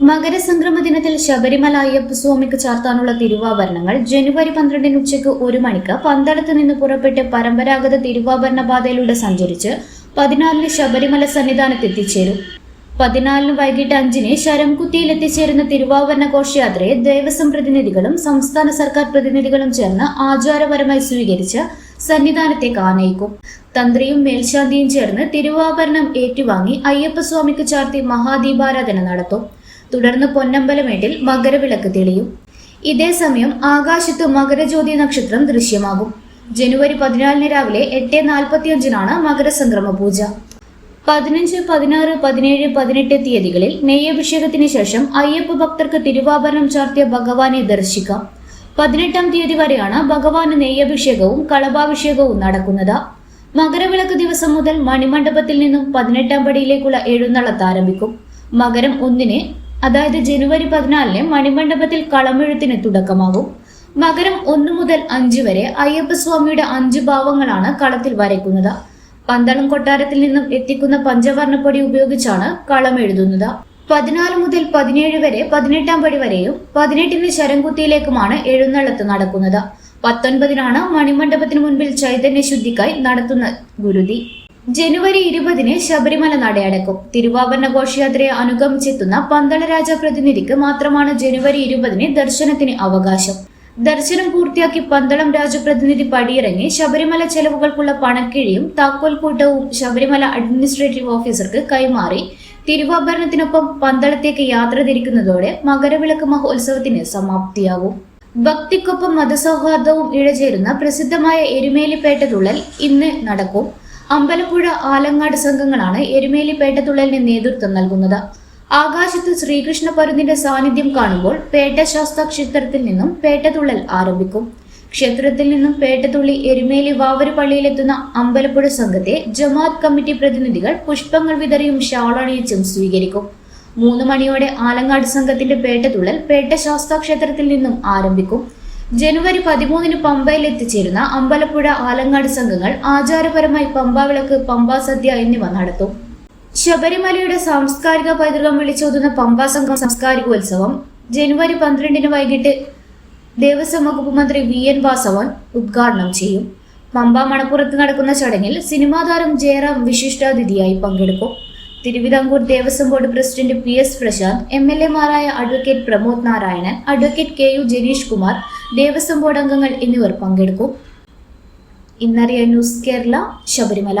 മകരസംക്രമ ദിനത്തിൽ ശബരിമല അയ്യപ്പസ്വാമിക്ക് ചാർത്താനുള്ള തിരുവാഭരണങ്ങൾ ജനുവരി പന്ത്രണ്ടിന് ഉച്ചയ്ക്ക് ഒരു മണിക്ക് പന്തളത്ത് നിന്ന് പുറപ്പെട്ട് പരമ്പരാഗത തിരുവാഭരണ പാതയിലൂടെ സഞ്ചരിച്ച് പതിനാലിന് ശബരിമല സന്നിധാനത്ത് എത്തിച്ചേരും പതിനാലിന് വൈകിട്ട് അഞ്ചിന് ശരംകുത്തിയിൽ എത്തിച്ചേരുന്ന തിരുവാഭരണ ഘോഷയാത്രയെ ദേവസ്വം പ്രതിനിധികളും സംസ്ഥാന സർക്കാർ പ്രതിനിധികളും ചേർന്ന് ആചാരപരമായി സ്വീകരിച്ച് സന്നിധാനത്തേക്ക് ആനയിക്കും. തന്ത്രിയും മേൽശാന്തിയും ചേർന്ന് തിരുവാഭരണം ഏറ്റുവാങ്ങി അയ്യപ്പസ്വാമിക്ക് ചാർത്തി മഹാദീപാരാധന നടത്തും. തുടർന്ന് പൊന്നമ്പലമേട്ടിൽ മകരവിളക്ക് തെളിയും. ഇതേസമയം ആകാശത്ത് മകരജ്യോതി നക്ഷത്രം ദൃശ്യമാകും. ജനുവരി പതിനാലിന് രാവിലെ എട്ട് നാൽപ്പത്തിയഞ്ചിനാണ് മകരസംക്രമ പൂജ. പതിനഞ്ച് പതിനാറ് പതിനേഴ് പതിനെട്ട് തീയതികളിൽ നെയ്യഭിഷേകത്തിന് ശേഷം അയ്യപ്പ ഭക്തർക്ക് തിരുവാഭരണം ചാർത്തിയ ഭഗവാനെ ദർശിക്കാം. പതിനെട്ടാം തീയതി വരെയാണ് ഭഗവാന് നെയ്യഭിഷേകവും കളഭാഭിഷേകവും നടക്കുന്നത്. മകരവിളക്ക് ദിവസം മുതൽ മണിമണ്ഡപത്തിൽ നിന്നും പതിനെട്ടാം പടിയിലേക്കുള്ള എഴുന്നള്ളത്ത് ആരംഭിക്കും. മകരം ഒന്നിന് അതായത് ജനുവരി പതിനാലിന് മണിമണ്ഡപത്തിൽ കളമെഴുത്തിന് തുടക്കമാകും. മകരം ഒന്നു മുതൽ അഞ്ച് വരെ അയ്യപ്പസ്വാമിയുടെ അഞ്ച് ഭാവങ്ങളാണ് കളത്തിൽ വരയ്ക്കുന്നത്. പന്തളം കൊട്ടാരത്തിൽ നിന്നും എത്തിക്കുന്ന പഞ്ചവർണപ്പൊടി ഉപയോഗിച്ചാണ് കളം എഴുതുന്നത് പതിനാല് മുതൽ പതിനേഴ് വരെ പതിനെട്ടാം പടി വരെയും പതിനെട്ടിന് ശരംകുത്തിയിലേക്കുമാണ് എഴുന്നള്ളത്ത് നടക്കുന്നത്. പത്തൊൻപതിനാണ് മണിമണ്ഡപത്തിന് മുൻപിൽ ചൈതന്യ ശുദ്ധിക്കായി നടത്തുന്ന ഗുരുതി. ജനുവരി ഇരുപതിന് ശബരിമല നടയടക്കും. തിരുവാഭരണ ഘോഷയാത്രയെ അനുഗമിച്ചെത്തുന്ന പന്തളരാജ പ്രതിനിധിക്ക് മാത്രമാണ് ജനുവരി ഇരുപതിന് ദർശനത്തിന് അവകാശം. ദർശനം പൂർത്തിയാക്കി പന്തളം രാജപ്രതിനിധി പടിയിറങ്ങി ശബരിമല ചെലവുകൾക്കുള്ള പണക്കിഴിയും താക്കോൽ കൂട്ടവും ശബരിമല അഡ്മിനിസ്ട്രേറ്റീവ് ഓഫീസർക്ക് കൈമാറി. തിരുവാഭരണത്തിനൊപ്പം പന്തളത്തേക്ക് യാത്ര തിരിക്കുന്നതോടെ മകരവിളക്ക് മഹോത്സവത്തിന് സമാപ്തിയാകും. ഭക്തിക്കൊപ്പം മതസൗഹാർദ്ദവും ഇഴചേരുന്ന പ്രസിദ്ധമായ എരുമേലിപ്പേട്ട തുള്ളൽ ഇന്ന് നടക്കും. അമ്പലപ്പുഴ ആലങ്ങാട് സംഘങ്ങളാണ് എരുമേലിപ്പേട്ട തുള്ളലിന് നേതൃത്വം നൽകുന്നത്. ആകാശത്ത് ശ്രീകൃഷ്ണ പരുന്നിന്റെ സാന്നിധ്യം കാണുമ്പോൾ പേട്ട ശാസ്ത്ര ക്ഷേത്രത്തിൽ നിന്നും പേട്ടതുള്ളൽ ആരംഭിക്കും. ക്ഷേത്രത്തിൽ നിന്നും പേട്ടതുള്ളി എരുമേലി വാവര് പള്ളിയിലെത്തുന്ന അമ്പലപ്പുഴ സംഘത്തെ ജമാഅത്ത് കമ്മിറ്റി പ്രതിനിധികൾ പുഷ്പങ്ങൾ വിതറിയും ഷാളണിയിച്ചും സ്വീകരിക്കും. മൂന്ന് മണിയോടെ ആലങ്ങാട് സംഘത്തിന്റെ പേട്ടതുള്ളൽ പേട്ട ശാസ്താ ക്ഷേത്രത്തിൽ നിന്നും ആരംഭിക്കും. ജനുവരി പതിമൂന്നിന് പമ്പയിൽ എത്തിച്ചേരുന്ന അമ്പലപ്പുഴ ആലങ്ങാട് സംഘങ്ങൾ ആചാരപരമായി പമ്പാവിളക്ക് പമ്പാസദ്യ എന്നിവ നടത്തും. ശബരിമലയുടെ സാംസ്കാരിക പൈതൃകം വിളിച്ചോതുന്ന പമ്പാ സംഘം സാംസ്കാരികോത്സവം ജനുവരി പന്ത്രണ്ടിന് വൈകിട്ട് ദേവസ്വം വകുപ്പ് മന്ത്രി വി എൻ വാസവൻ ഉദ്ഘാടനം ചെയ്യും. പമ്പ മണപ്പുറത്ത് നടക്കുന്ന ചടങ്ങിൽ സിനിമാ താരം ജയറാം വിശിഷ്ടാതിഥിയായി പങ്കെടുക്കും. Travancore Devaswom board president P S Prasanth M L എമാരായ advocate Pramod Narayanan advocate K U Janeesh Kumar Devaswom board അംഗങ്ങൾ എന്നിവർ പങ്കെടുക്കും. ഇന്നറിയ ന്യൂസ് കേരള ശബരിമല.